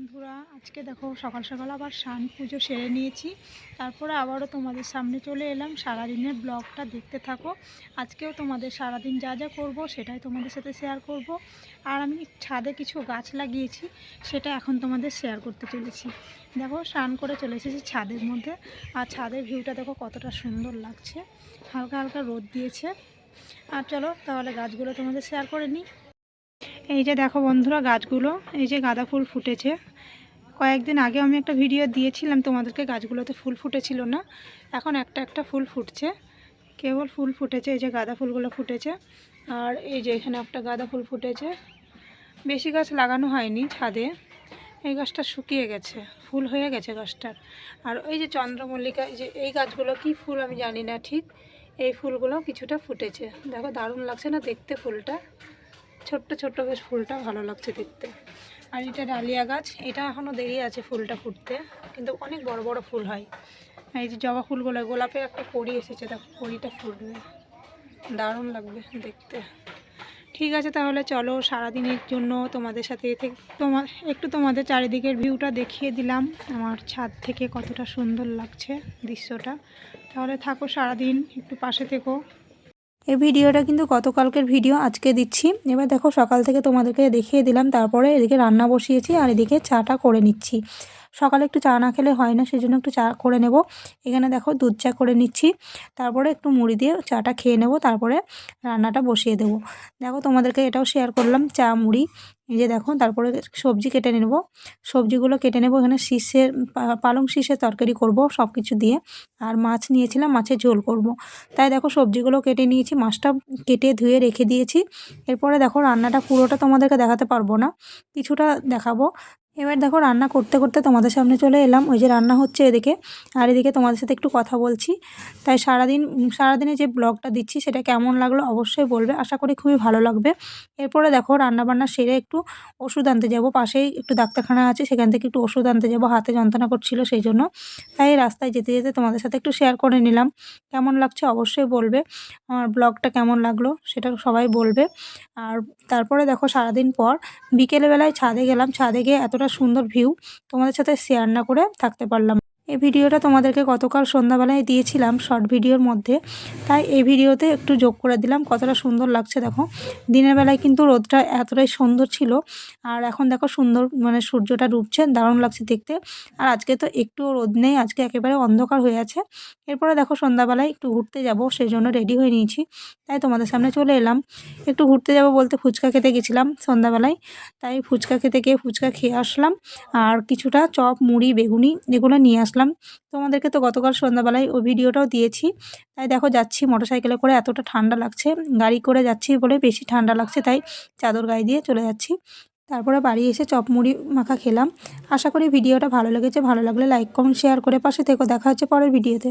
বন্ধুরা, আজকে দেখো সকাল সকাল আবার স্নান পুজো সেরে নিয়েছি। তারপরে আবারও তোমাদের সামনে চলে এলাম। সারাদিনের ব্লগটা দেখতে থাকো। আজকেও তোমাদের সারাদিন যা যা করব সেটাই তোমাদের সাথে শেয়ার করব। আর আমি ছাদে কিছু গাছ লাগিয়েছি, সেটা এখন তোমাদের শেয়ার করতে চলেছি। দেখো, স্নান করে চলে এসেছি ছাদের মধ্যে। আর ছাদের ভিউটা দেখো কতটা সুন্দর লাগছে। হালকা হালকা রোদ দিয়েছে। আর চলো, তাহলে গাছগুলো তোমাদের শেয়ার করে নিই। এই যে দেখো বন্ধুরা গাছগুলো, এই যে গাঁদা ফুল ফুটেছে। কয়েকদিন আগে আমি একটা ভিডিও দিয়েছিলাম তোমাদেরকে, গাছগুলোতে ফুল ফুটেছিল না। এখন একটা একটা ফুল ফুটছে। কেবল ফুল ফুটেছে, এই যে গাঁদা ফুলগুলো ফুটেছে। আর এই যে এখানে একটা গাঁদা ফুল ফুটেছে। বেশি গাছ লাগানো হয়নি ছাদে। এই গাছটা শুকিয়ে গেছে, ফুল হয়ে গেছে গাছটার। আর ওই যে চন্দ্রমল্লিকা, এই যে এই গাছগুলো কি ফুল আমি জানি না ঠিক। এই ফুলগুলো কিছুটা ফুটেছে। দেখো দারুণ লাগছে না দেখতে ফুলটা। ছোট্ট ছোট্ট বেশ ফুলটা ভালো লাগছে দেখতে। আর এটা ডালিয়া গাছ, এটা এখনও দেরি আছে ফুলটা ফুটতে, কিন্তু অনেক বড় বড় ফুল হয়। এই যে জবা ফুলগুলো গোলাপে একটা কড়ি এসেছে, দেখো কড়িটা ফুটবে। দারুণ লাগবে দেখতে। ঠিক আছে তাহলে চলো, সারাদিনের জন্য তোমাদের সাথে তোমার একটু তোমাদের চারিদিকের ভিউটা দেখিয়ে দিলাম, আমার ছাদ থেকে কতটা সুন্দর লাগছে দৃশ্যটা। তাহলে থাকো সারাদিন, একটু পাশে থেকো। এই ভিডিওটা কিন্তু গতকালকের ভিডিও, আজকে দিচ্ছি। এবার দেখো সকাল থেকে তোমাদেরকে দেখিয়ে দিলাম, তারপরে এদিকে রান্না বসিয়েছি আর এদিকে চাটা করে নিচ্ছি। সকালে একটু চা না খেলে হয় না, সেজন্য একটু চা করে নেব। এখানে দেখো দুধ চা করে নিচ্ছি। তারপরে একটু মুড়ি দিয়ে চাটা খেয়ে নেব, তারপরে রান্নাটা বসিয়ে দেবো। দেখো তোমাদেরকে এটাও শেয়ার করলাম, চা, মুড়ি। এই যে দেখো, তারপরে সবজি কেটে নেব। সবজিগুলো কেটে নেব, এখানে শীষের পালং শীষের তরকারি করব সব কিছু দিয়ে। আর মাছ নিয়েছিলাম, মাছের ঝোল করব। তাই দেখো সবজিগুলো কেটে নিয়েছি, মাছটা কেটে ধুয়ে রেখে দিয়েছি। এরপরে দেখো রান্নাটা পুরোটা তোমাদেরকে দেখাতে পারব না। কিছুটা দেখাবো। এবার দেখো রান্না করতে করতে তোমাদের সামনে চলে এলাম। ওই যে রান্না হচ্ছে এদিকে। আর এদিকে তোমাদের সাথে একটু কথা বলছি। তাই সারাদিন সারাদিনে যে ব্লগটা দিচ্ছি, সেটা কেমন লাগল অবশ্যই বলবে। আশা করি খুবই ভালো লাগবে। এরপরে দেখো রান্নাবান্না সেরে একটু ওষুধ আনতে যাব। পাশেই একটু ডাক্তারখানা আছে, সেখান থেকে একটু ওষুধ আনতে যাব। হাতে যন্ত্রণা করছিল সেই জন্য। তাই রাস্তায় যেতে যেতে তোমাদের সাথে একটু শেয়ার করে নিলাম। কেমন লাগছে অবশ্যই বলবে। আমার ব্লগটা কেমন লাগল সেটা সবাই বলবে। আর তারপরে দেখো সারাদিন পর বিকেলবেলায় ছাদে গেলাম। ছাদে গিয়ে এতটা সুন্দর ভিউ তোমাদের সাথে শেয়ার না করে থাকতে পারলাম। এই ভিডিওটা তোমাদেরকে গতকাল সন্ধ্যাবেলায় দিয়েছিলাম শর্ট ভিডিওর মধ্যে। তাই এই ভিডিওতে একটু যোগ করে দিলাম, কতটা সুন্দর লাগছে দেখো। দিনের বেলায় কিন্তু রোদটা এতটাই সুন্দর ছিল, আর এখন দেখো সুন্দর মানে সূর্যটা ডুবছে, দারুণ লাগছে দেখতে। আর আজকে তো একটুও রোদ নেই, আজকে একেবারে অন্ধকার হয়ে আছে। এরপরে দেখো সন্ধ্যাবেলায় একটু ঘুরতে যাব সেই জন্য রেডি হয়ে নিয়েছি। তাই তোমাদের সামনে চলে এলাম। একটু ঘুরতে যাব বলতে ফুচকা খেতে গেছিলাম সন্ধ্যাবেলায়। তাই ফুচকা খেতে গিয়ে ফুচকা খেয়ে আসলাম, আর কিছুটা চপ, মুড়ি, বেগুনি এগুলো নিয়ে আসলাম তোমাদেরকে তো গতকাল সন্ধ্যাবেলায় ওই ভিডিওটাও দিয়েছি। তাই দেখো যাচ্ছি মোটরসাইকেলে করে, এতটা ঠান্ডা লাগছে। গাড়ি করে যাচ্ছি বলে বেশি ঠান্ডা লাগছে, তাই চাদর গায়ে দিয়ে চলে যাচ্ছি। তারপরে বাড়ি এসে চপ মুড়ি মাখা খেলাম। আশা করি ভিডিওটা ভালো লেগেছে। ভালো লাগলে লাইক, কমেন্ট, শেয়ার করে পাশে থেকো। দেখা হচ্ছে পরের ভিডিওতে।